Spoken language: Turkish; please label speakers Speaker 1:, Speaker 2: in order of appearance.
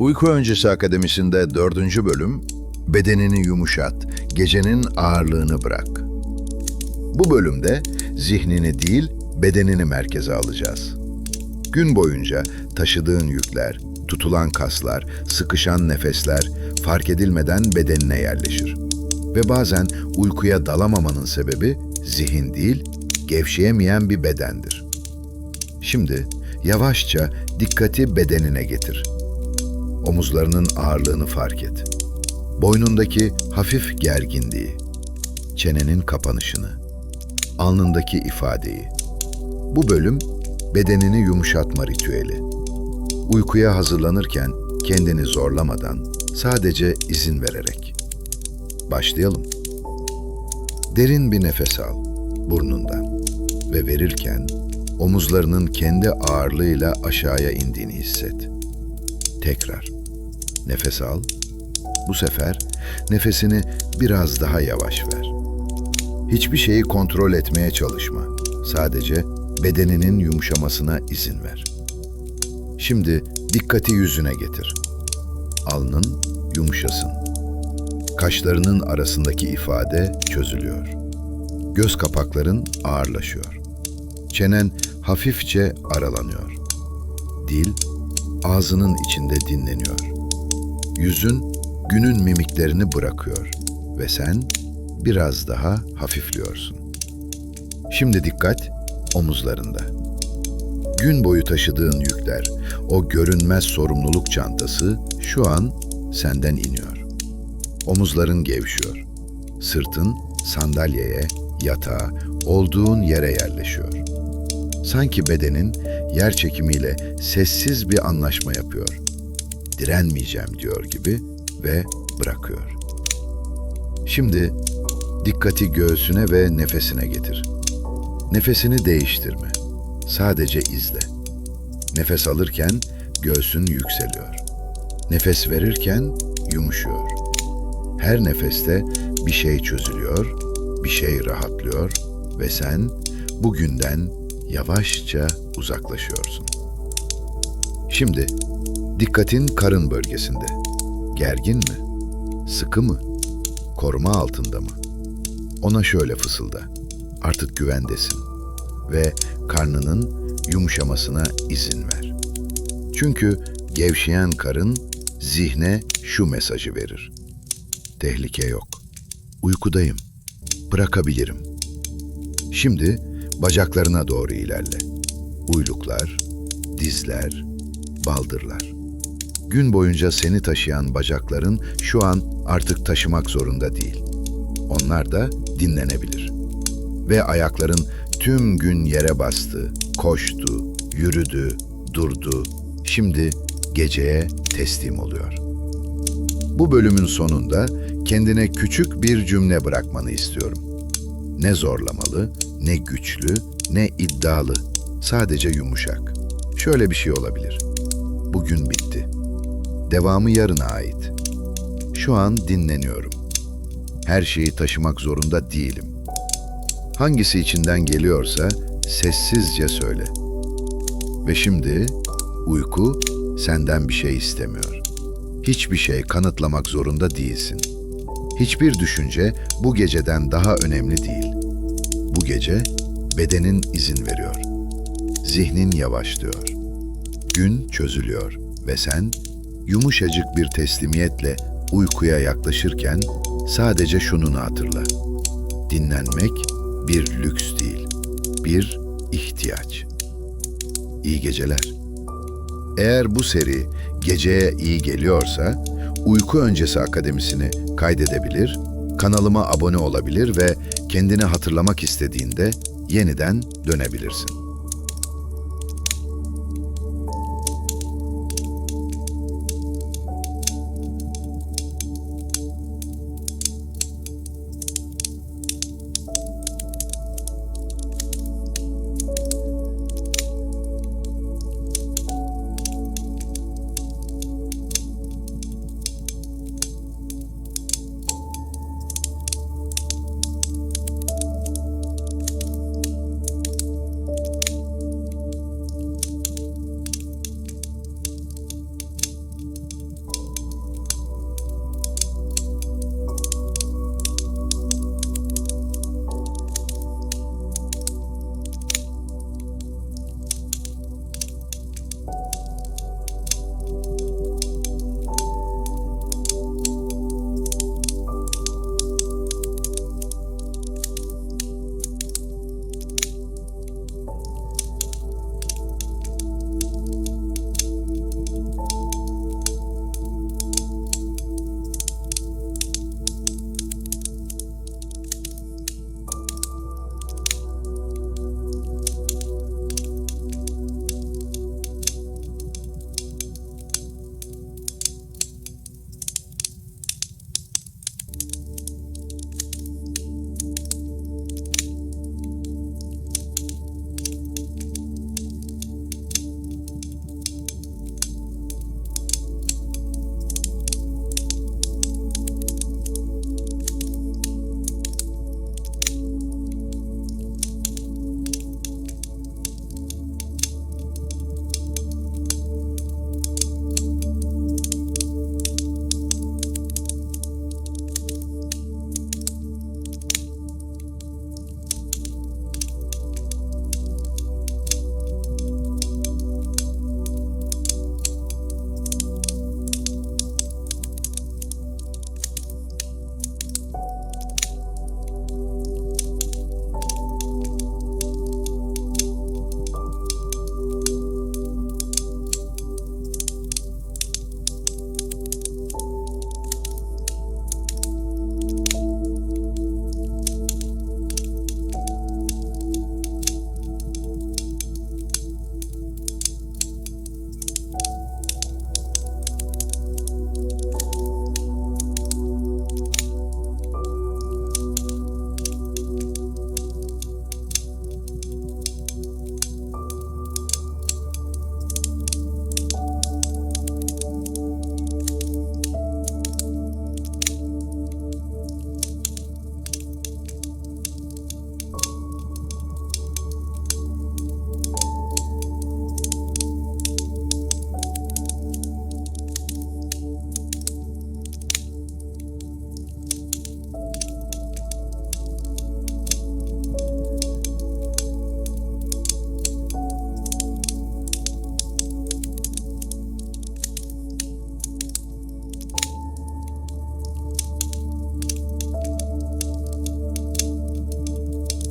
Speaker 1: Uyku Öncesi Akademisi'nde dördüncü bölüm Bedenini yumuşat, gecenin ağırlığını bırak. Bu bölümde zihnini değil, bedenini merkeze alacağız. Gün boyunca taşıdığın yükler, tutulan kaslar, sıkışan nefesler fark edilmeden bedenine yerleşir. Ve bazen uykuya dalamamanın sebebi zihin değil, gevşeyemeyen bir bedendir. Şimdi yavaşça dikkati bedenine getir. Omuzlarının ağırlığını fark et. Boynundaki hafif gerginliği, çenenin kapanışını, alnındaki ifadeyi. Bu bölüm bedenini yumuşatma ritüeli. Uykuya hazırlanırken kendini zorlamadan, sadece izin vererek. Başlayalım. Derin bir nefes al burnundan ve verirken omuzlarının kendi ağırlığıyla aşağıya indiğini hisset. Tekrar. Nefes al. Bu sefer nefesini biraz daha yavaş ver. Hiçbir şeyi kontrol etmeye çalışma. Sadece bedeninin yumuşamasına izin ver. Şimdi dikkati yüzüne getir. Alnın yumuşasın. Kaşlarının arasındaki ifade çözülüyor. Göz kapakların ağırlaşıyor. Çenen hafifçe aralanıyor. Dil ağzının içinde dinleniyor. Yüzün günün mimiklerini bırakıyor ve sen biraz daha hafifliyorsun. Şimdi dikkat omuzlarında. Gün boyu taşıdığın yükler, o görünmez sorumluluk çantası şu an senden iniyor. Omuzların gevşiyor. Sırtın sandalyeye, yatağa, olduğun yere yerleşiyor. Sanki bedenin yer çekimiyle sessiz bir anlaşma yapıyor. Direnmeyeceğim diyor gibi ve bırakıyor. Şimdi dikkati göğsüne ve nefesine getir. Nefesini değiştirme. Sadece izle. Nefes alırken göğsün yükseliyor. Nefes verirken yumuşuyor. Her nefeste bir şey çözülüyor, bir şey rahatlıyor ve sen bugünden yavaşça uzaklaşıyorsun. Şimdi dikkatin karın bölgesinde. Gergin mi? Sıkı mı? Koruma altında mı? Ona şöyle fısılda. Artık güvendesin ve karnının yumuşamasına izin ver. Çünkü gevşeyen karın zihne şu mesajı verir. Tehlike yok. Uykudayım. Bırakabilirim. Şimdi bacaklarına doğru ilerle. Uyluklar, dizler, baldırlar. Gün boyunca seni taşıyan bacakların şu an artık taşımak zorunda değil. Onlar da dinlenebilir. Ve ayakların tüm gün yere bastı, koştu, yürüdü, durdu. Şimdi geceye teslim oluyor. Bu bölümün sonunda kendine küçük bir cümle bırakmanı istiyorum. Ne zorlamalı, ne güçlü, ne iddialı. Sadece yumuşak. Şöyle bir şey olabilir. Bugün bitti. Devamı yarına ait. Şu an dinleniyorum. Her şeyi taşımak zorunda değilim. Hangisi içinden geliyorsa sessizce söyle. Ve şimdi uyku senden bir şey istemiyor. Hiçbir şey kanıtlamak zorunda değilsin. Hiçbir düşünce bu geceden daha önemli değil. Bu gece bedenin izin veriyor. Zihnin yavaşlıyor. Gün çözülüyor ve sen yumuşacık bir teslimiyetle uykuya yaklaşırken sadece şununu hatırla. Dinlenmek bir lüks değil, bir ihtiyaç. İyi geceler. Eğer bu seri geceye iyi geliyorsa, Uyku Öncesi Akademisini kaydedebilir, kanalıma abone olabilir ve kendini hatırlamak istediğinde yeniden dönebilirsin.